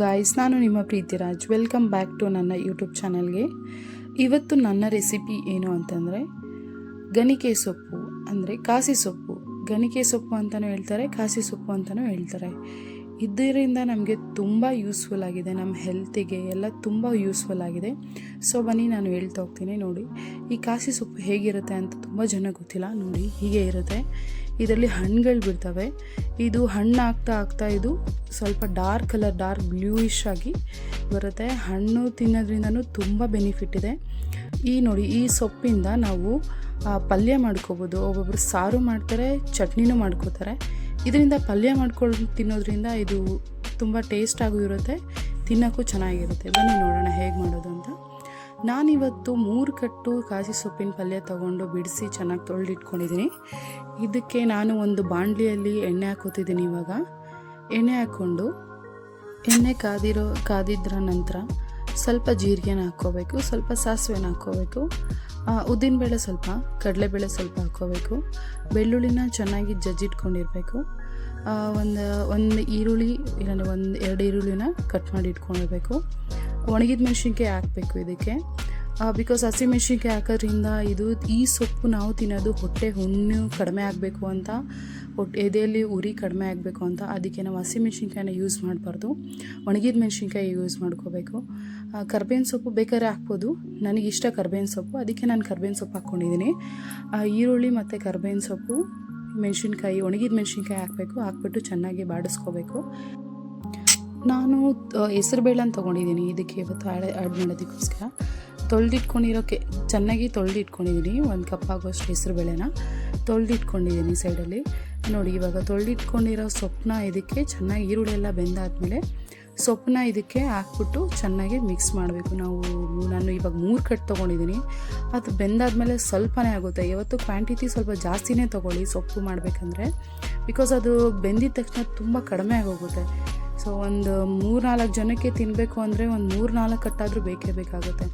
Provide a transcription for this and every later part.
Guys ನಾನು ನಿಮ್ಮ Preethiraj welcome back to ನನ್ನ ಯೂಟ್ಯೂಬ್ ಚಾನಲ್ಗೆ ಇವತ್ತು ನನ್ನ ರೆಸಿಪಿ ಏನು ಅಂತಂದರೆ, ಗಣಿಕೆ ಸೊಪ್ಪು, ಅಂದರೆ ಕಾಸಿ ಸೊಪ್ಪು. ಗಣಿಕೆ ಸೊಪ್ಪು ಅಂತಲೂ ಹೇಳ್ತಾರೆ, ಕಾಸಿ ಸೊಪ್ಪು ಅಂತಲೂ ಹೇಳ್ತಾರೆ. ಇದರಿಂದ ನಮಗೆ ತುಂಬ ಯೂಸ್ಫುಲ್ ಆಗಿದೆ ನಮ್ಮ ಹೆಲ್ತಿಗೆ ಎಲ್ಲ ತುಂಬ ಯೂಸ್ಫುಲ್ ಆಗಿದೆ. ಸೊ ಬನ್ನಿ, ನಾನು ಹೇಳ್ತಾ ಹೋಗ್ತೀನಿ, ನೋಡಿ. ಈ ಕಾಸಿ ಸೊಪ್ಪು ಹೇಗಿರುತ್ತೆ ಅಂತ ತುಂಬ ಜನ ಗೊತ್ತಿಲ್ಲ, ನೋಡಿ, ಹೀಗೆ ಇರುತ್ತೆ. ಇದರಲ್ಲಿ ಹಣ್ಣುಗಳು ಬಿಡ್ತವೆ. ಇದು ಹಣ್ಣು ಆಗ್ತಾ ಆಗ್ತಾ ಇದು ಸ್ವಲ್ಪ ಡಾರ್ಕ್ ಕಲರ್ ಡಾರ್ಕ್ ಬ್ಲೂಯಿಶ್ ಆಗಿ ಬರುತ್ತೆ. ಹಣ್ಣು ತಿನ್ನೋದ್ರಿಂದನೂ ತುಂಬ ಬೆನಿಫಿಟ್ ಇದೆ. ಈ ನೋಡಿ, ಈ ಸೊಪ್ಪಿಂದ ನಾವು ಪಲ್ಯ ಮಾಡ್ಕೋಬೋದು. ಒಬ್ಬೊಬ್ರು ಸಾರು ಮಾಡ್ತಾರೆ, ಚಟ್ನಿನೂ ಮಾಡ್ಕೋತಾರೆ. ಇದರಿಂದ ಪಲ್ಯ ಮಾಡ್ಕೊಂಡು ತಿನ್ನೋದ್ರಿಂದ ಇದು ತುಂಬ ಟೇಸ್ಟಾಗೂ ಇರುತ್ತೆ, ತಿನ್ನೋಕ್ಕೂ ಚೆನ್ನಾಗಿರುತ್ತೆ. ಬನ್ನಿ ನೋಡೋಣ ಹೇಗೆ ಮಾಡೋದು ಅಂತ. ನಾನಿವತ್ತು ಮೂರು ಕಟ್ಟು ಕಾಸಿ ಸೊಪ್ಪಿನ ಪಲ್ಯ ತಗೊಂಡು ಬಿಡಿಸಿ ಚೆನ್ನಾಗಿ ತೊಳೆದಿಟ್ಕೊಂಡಿದ್ದೀನಿ. ಇದಕ್ಕೆ ನಾನು ಒಂದು ಬಾಣಲಿಯಲ್ಲಿ ಎಣ್ಣೆ ಹಾಕೋತಿದ್ದೀನಿ ಇವಾಗ. ಎಣ್ಣೆ ಹಾಕ್ಕೊಂಡು ಎಣ್ಣೆ ಕಾದಿರೋ, ಕಾದಿದ್ರ ನಂತರ ಸ್ವಲ್ಪ ಜೀರಿಗೆನ ಹಾಕ್ಕೋಬೇಕು, ಸ್ವಲ್ಪ ಸಾಸಿವೆನ ಹಾಕ್ಕೋಬೇಕು ಉದ್ದಿನಬೇಳೆ ಸ್ವಲ್ಪ ಕಡಲೆಬೇಳೆ ಸ್ವಲ್ಪ ಹಾಕ್ಕೋಬೇಕು, ಬೆಳ್ಳುಳ್ಳಿನ ಚೆನ್ನಾಗಿ ಜಜ್ಜಿಟ್ಕೊಂಡಿರಬೇಕು ಒಂದು ಒಂದು ಈರುಳ್ಳಿ, ಇಲ್ಲಾಂದರೆ ಒಂದು, ಎರಡು ಈರುಳ್ಳಿನ ಕಟ್ ಮಾಡಿ ಇಟ್ಕೊಂಡಿರಬೇಕು, ಒಣಗಿದ ಮೆಣಸಿನ್ಕಾಯಿ ಹಾಕಬೇಕು ಇದಕ್ಕೆ. ಬಿಕಾಸ್ ಹಸಿಮೆಣ್ಸಿನ್ಕಾಯಿ ಹಾಕೋದ್ರಿಂದ ಇದು ಈ ಸೊಪ್ಪು ನಾವು ತಿನ್ನೋದು ಹೊಟ್ಟೆ ಹುಣ್ಣು ಕಡಿಮೆ ಆಗಬೇಕು ಅಂತ ಹೊಟ್ಟೆ ಎದೆಯಲ್ಲಿ ಉರಿ ಕಡಿಮೆ ಆಗಬೇಕು ಅಂತ, ಅದಕ್ಕೆ ನಾವು ಹಸಿಮೆಣ್ಸಿನ್ಕಾಯಿನ ಯೂಸ್ ಮಾಡಬಾರ್ದು. ಒಣಗಿದ ಮೆಣಸಿನ್ಕಾಯಿ ಯೂಸ್ ಮಾಡ್ಕೋಬೇಕು. ಕರ್ಬೇವಿನ ಸೊಪ್ಪು ಬೇಕಾದ್ರೆ ಹಾಕ್ಬೋದು. ನನಗೆ ಇಷ್ಟ ಕರ್ಬೇವಿನ ಸೊಪ್ಪು, ಅದಕ್ಕೆ ನಾನು ಕರ್ಬೇವಿನ ಸೊಪ್ಪು ಹಾಕ್ಕೊಂಡಿದ್ದೀನಿ ಈರುಳ್ಳಿ ಮತ್ತು ಕರ್ಬೇವಿನ ಸೊಪ್ಪು, ಮೆಣಸಿನ್ಕಾಯಿ, ಒಣಗಿದ ಮೆಣಸಿನ್ಕಾಯಿ ಹಾಕಬೇಕು, ಹಾಕ್ಬಿಟ್ಟು ಚೆನ್ನಾಗಿ ಬಾಡಿಸ್ಕೋಬೇಕು. ನಾನು ಹೆಸರುಬೇಳೆನ ತೊಗೊಂಡಿದ್ದೀನಿ, ಇದಕ್ಕೆ ಇವತ್ತು ಆ್ಯಡ್ ಆ್ಯಡ್ ಮಾಡೋದಕ್ಕೋಸ್ಕರ. ತೊಳೆದಿಟ್ಕೊಂಡಿರೋಕ್ಕೆ ಚೆನ್ನಾಗಿ ತೊಳೆದಿಟ್ಕೊಂಡಿದ್ದೀನಿ ಒಂದು ಕಪ್ ಆಗೋಷ್ಟು ಹೆಸರುಬೇಳೆನ ತೊಳೆದಿಟ್ಕೊಂಡಿದ್ದೀನಿ ಸೈಡಲ್ಲಿ. ನೋಡಿ, ಇವಾಗ ತೊಳೆದಿಟ್ಕೊಂಡಿರೋ ಸೊಪ್ಪನ್ನ ಇದಕ್ಕೆ ಚೆನ್ನಾಗಿ ಈರುಳ್ಳಿ ಎಲ್ಲ ಬೆಂದಾದಮೇಲೆ ಸೊಪ್ಪನ್ನ ಇದಕ್ಕೆ ಹಾಕ್ಬಿಟ್ಟು ಚೆನ್ನಾಗಿ ಮಿಕ್ಸ್ ಮಾಡಬೇಕು. ನಾವು ನಾನು ಇವಾಗ ಮೂರು ಕಟ್ ತೊಗೊಂಡಿದ್ದೀನಿ ಅದು ಬೆಂದಾದಮೇಲೆ ಸ್ವಲ್ಪನೇ ಆಗುತ್ತೆ. ಇವತ್ತು ಕ್ವಾಂಟಿಟಿ ಸ್ವಲ್ಪ ಜಾಸ್ತಿನೇ ತೊಗೊಳ್ಳಿ ಸೊಪ್ಪು ಮಾಡಬೇಕಂದ್ರೆ, ಬಿಕಾಸ್ ಅದು ಬೆಂದಿದ ತಕ್ಷಣ ತುಂಬ ಕಡಿಮೆ ಆಗೋಗುತ್ತೆ. ಸೊ, ಒಂದು ಮೂರು ನಾಲ್ಕು ಜನಕ್ಕೆ ತಿನ್ನಬೇಕು ಅಂದರೆ ಒಂದು ಮೂರು ನಾಲ್ಕು ಕಟ್ಟಾದರೂ ಬೇಕೇ ಬೇಕಾಗುತ್ತೆ.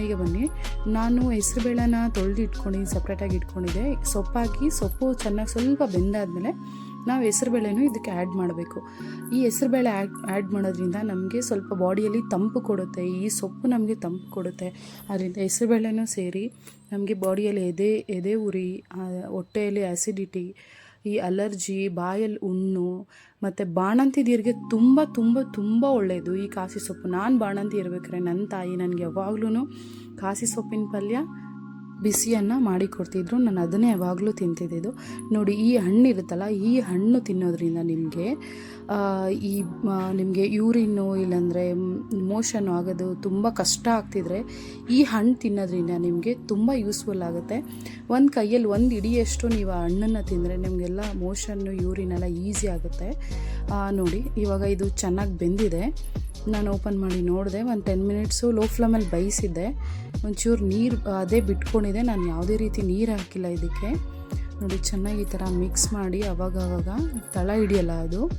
ಈಗ ಬನ್ನಿ. ನಾನು ಹೆಸರುಬೇಳೆನ ತೊಳೆದು ಇಟ್ಕೊಂಡಿದ್ದೀನಿ ಸಪ್ರೇಟಾಗಿ ಇಟ್ಕೊಂಡಿದ್ದೆ. ಸೊಪ್ಪಾಕಿ ಸೊಪ್ಪು ಚೆನ್ನಾಗಿ ಸ್ವಲ್ಪ ಬೆಂದಾದಮೇಲೆ ನಾವು ಹೆಸರುಬೇಳೆನೂ ಇದಕ್ಕೆ ಆ್ಯಡ್ ಮಾಡಬೇಕು. ಈ ಹೆಸರುಬೇಳೆ ಆ್ಯಡ್ ಆ್ಯಡ್ ಮಾಡೋದ್ರಿಂದ ನಮಗೆ ಸ್ವಲ್ಪ ಬಾಡಿಯಲ್ಲಿ ತಂಪು ಕೊಡುತ್ತೆ. ಈ ಸೊಪ್ಪು ನಮಗೆ ತಂಪು ಕೊಡುತ್ತೆ. ಅದರಿಂದ ಹೆಸರುಬೇಳೆನೂ ಸೇರಿ ನಮಗೆ ಬಾಡಿಯಲ್ಲಿ ಎದೆ ಎದೆ ಉರಿ ಹೊಟ್ಟೆಯಲ್ಲಿ ಆ್ಯಸಿಡಿಟಿ ಈ ಅಲರ್ಜಿ, ಬಾಯಲ್ಲಿ ಹುಣ್ಣು ಮತ್ತು ಬಾಣಂತಿದೀರಿಗೆ ತುಂಬ ತುಂಬ ತುಂಬ ಒಳ್ಳೆಯದು ಈ ಕಾಸಿ ಸೊಪ್ಪು ನಾನು ಬಾಣಂತಿ ಇರ್ಬೇಕಾದ್ರೆ ನನ್ನ ತಾಯಿ ನನಗೆ ಯಾವಾಗ್ಲೂ ಕಾಸಿ ಸೊಪ್ಪಿನ ಪಲ್ಯ ಬಿಸಿಯನ್ನು ಮಾಡಿಕೊಡ್ತಿದ್ರು. ನಾನು ಅದನ್ನೇ ಯಾವಾಗಲೂ ತಿಂತಿದ್ದಿದ್ದು ನೋಡಿ, ಈ ಹಣ್ಣು ಇರುತ್ತಲ್ಲ, ಈ ಹಣ್ಣು ತಿನ್ನೋದ್ರಿಂದ ನಿಮಗೆ ಈ ನಿಮಗೆ ಯೂರಿನ್ನು ಇಲ್ಲಾಂದರೆ ಮೋಷನ್ ಆಗೋದು ತುಂಬ ಕಷ್ಟ ಆಗ್ತಿದ್ರೆ, ಈ ಹಣ್ಣು ತಿನ್ನೋದ್ರಿಂದ ನಿಮಗೆ ತುಂಬ ಯೂಸ್ಫುಲ್ ಆಗುತ್ತೆ. ಒಂದು ಕೈಯಲ್ಲಿ ಒಂದು ಇಡಿಯಷ್ಟು ನೀವು ಆ ಹಣ್ಣನ್ನು ತಿಂದರೆ ನಿಮಗೆಲ್ಲ ಮೋಷನ್ನು, ಯೂರಿನ್ ಎಲ್ಲ ಈಸಿ ಆಗುತ್ತೆ. ನೋಡಿ, ಇವಾಗ ಇದು ಚೆನ್ನಾಗಿ ಬೆಂದಿದೆ. ನಾನು ಓಪನ್ ಮಾಡಿ ನೋಡಿದೆ. ಒಂದು ಟೆನ್ ಮಿನಿಟ್ಸು ಲೋ ಫ್ಲೇಮಲ್ಲಿ ಬೇಯಿಸಿದ್ದೆ ಒಂಚೂರು ನೀರು ಅದೇ ಬಿಟ್ಕೊಂಡಿದೆ. ನಾನು ಯಾವುದೇ ರೀತಿ ನೀರು ಹಾಕಿಲ್ಲ ಇದಕ್ಕೆ. ನೋಡಿ, ಚೆನ್ನಾಗಿ ಈ ಥರ ಮಿಕ್ಸ್ ಮಾಡಿ ಅವಾಗವಾಗ ಅವಾಗ ತಳ ಹಿಡಿಯಲ್ಲ ಅದು.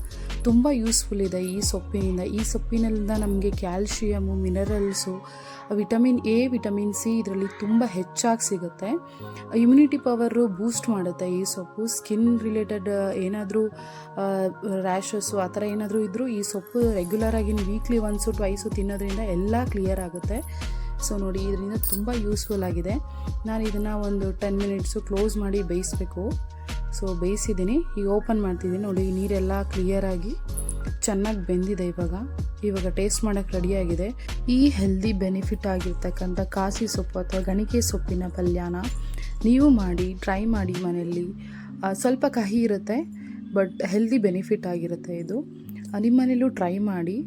ತುಂಬ ಯೂಸ್ಫುಲ್ ಇದೆ ಈ ಸೊಪ್ಪಿನಿಂದ. ಈ ಸೊಪ್ಪಿನಿಂದ ನಮಗೆ calcium minerals vitamin A vitamin C ಇದರಲ್ಲಿ ತುಂಬ ಹೆಚ್ಚಾಗಿ ಸಿಗುತ್ತೆ. ಇಮ್ಯುನಿಟಿ ಪವರು ಬೂಸ್ಟ್ ಮಾಡುತ್ತೆ ಈ ಸೊಪ್ಪು. ಸ್ಕಿನ್ ರಿಲೇಟೆಡ್ ಏನಾದರೂ ರ್ಯಾಷಸ್ಸು ಆ ಥರ ಏನಾದರೂ ಇದ್ದರೂ ಈ ಸೊಪ್ಪು ರೆಗ್ಯುಲರಾಗಿ ವೀಕ್ಲಿ ಒನ್ಸು ಟ್ವೈಸು ತಿನ್ನೋದ್ರಿಂದ ಎಲ್ಲ ಕ್ಲಿಯರ್ ಆಗುತ್ತೆ. ಸೊ ನೋಡಿ, ಇದರಿಂದ ತುಂಬ ಯೂಸ್ಫುಲ್ ಆಗಿದೆ. ನಾನು ಇದನ್ನು ಒಂದು ಟೆನ್ ಮಿನಿಟ್ಸು ಕ್ಲೋಸ್ ಮಾಡಿ ಬೇಯಿಸ್ಬೇಕು. ಸೊ ಬೇಯಿಸಿದ್ದೀನಿ. ಈಗ ಓಪನ್ ಮಾಡ್ತಿದ್ದೀನಿ. ನೋಡಿ ನೀರೆಲ್ಲ ಕ್ಲಿಯರಾಗಿ ಚೆನ್ನಾಗಿ ಬೆಂದಿದೆ ಇವಾಗ. ಇವಾಗ ಟೇಸ್ಟ್ ಮಾಡೋಕ್ಕೆ ರೆಡಿಯಾಗಿದೆ ಈ ಹೆಲ್ದಿ ಬೆನಿಫಿಟ್ ಆಗಿರ್ತಕ್ಕಂಥ ಕಾಸಿ ಸೊಪ್ಪು ಅಥವಾ ಗಣಿಕೆ ಸೊಪ್ಪಿನ ಪಲ್ಯನ ನೀವು ಮಾಡಿ ಟ್ರೈ ಮಾಡಿ ಮನೆಯಲ್ಲಿ. ಸ್ವಲ್ಪ ಕಹಿ ಇರುತ್ತೆ ಬಟ್ ಹೆಲ್ದಿ ಬೆನಿಫಿಟ್ ಆಗಿರುತ್ತೆ ಇದು. ನಿಮ್ಮ ಮನೇಲೂ ಟ್ರೈ ಮಾಡಿ.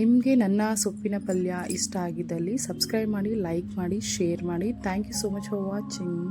ನಿಮಗೆ ನನ್ನ ಸೊಪ್ಪಿನ ಪಲ್ಯ ಇಷ್ಟ ಆಗಿದ್ದಲ್ಲಿ ಸಬ್ಸ್ಕ್ರೈಬ್ ಮಾಡಿ ಲೈಕ್ ಮಾಡಿ ಶೇರ್ ಮಾಡಿ. Thank you so much for watching